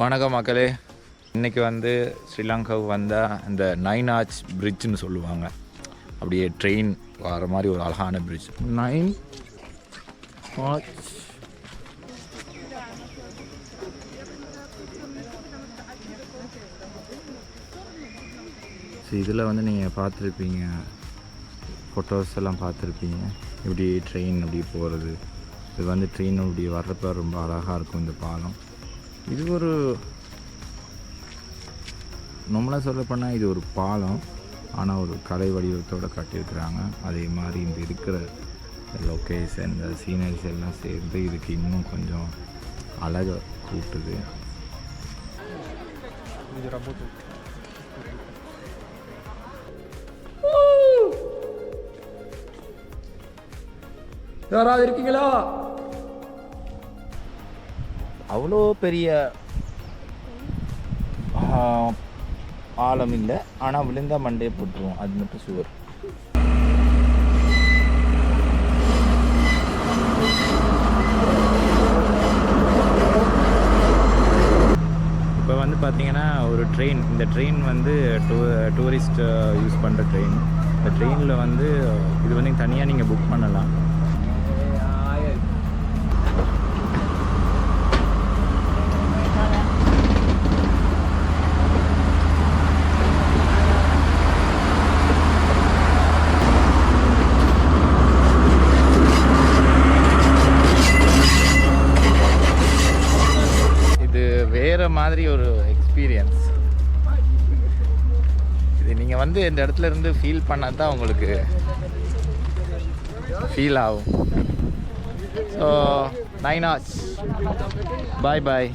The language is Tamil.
வணக்கம் மக்களே. இன்றைக்கி வந்து ஸ்ரீலங்காவுக்கு வந்தால் இந்த நைன் ஆர்ச் பிரிட்ஜுன்னு சொல்லுவாங்க. அப்படியே ட்ரெயின் வர மாதிரி ஒரு அழகான பிரிட்ஜ் நைன் ஆர்ச் ஸோ இதில் வந்து நீங்கள் பார்த்துருப்பீங்க. ஃபோட்டோஸ் எல்லாம் பார்த்துருப்பீங்க. இப்படி ட்ரெயின் அப்படி போகிறது இது வந்து ட்ரெயின் அப்படி வர்றப்ப ரொம்ப அழகாக இருக்கும் இந்த பாலம். இது ஒரு நம்மளாக சொல்ல போனால் இது ஒரு பாலம். ஆனால் ஒரு கலை வடிவத்தோடு காட்டியிருக்கிறாங்க. அதே மாதிரி இந்த இருக்கிற லொக்கேஷன் இந்த சீனரிஸ் எல்லாம் சேர்ந்து இதுக்கு இன்னும் கொஞ்சம் அழகை கூட்டுது. யாராவது இருக்கீங்களா? அவ்வளோ பெரிய ஆழம் இல்லை. ஆனால் விழுந்தால் மண்டையை போட்டுருவோம். அது மட்டும் சுவர் இப்போ வந்து பார்த்தீங்கன்னா ஒரு ட்ரெயின் இந்த ட்ரெயின் வந்து டூ டூரிஸ்ட் யூஸ் பண்ணுற ட்ரெயின் இந்த ட்ரெயினில் வந்து இது வந்து தனியாக நீங்கள் புக் பண்ணலாம் இது வேற மாதிரி ஒரு எக்ஸ்பீரியன்ஸ் இது நீங்கள் வந்து இந்த இடத்துல இருந்து ஃபீல் பண்ணால் தான் உங்களுக்கு ஃபீல் ஆகும். So nine horse bye bye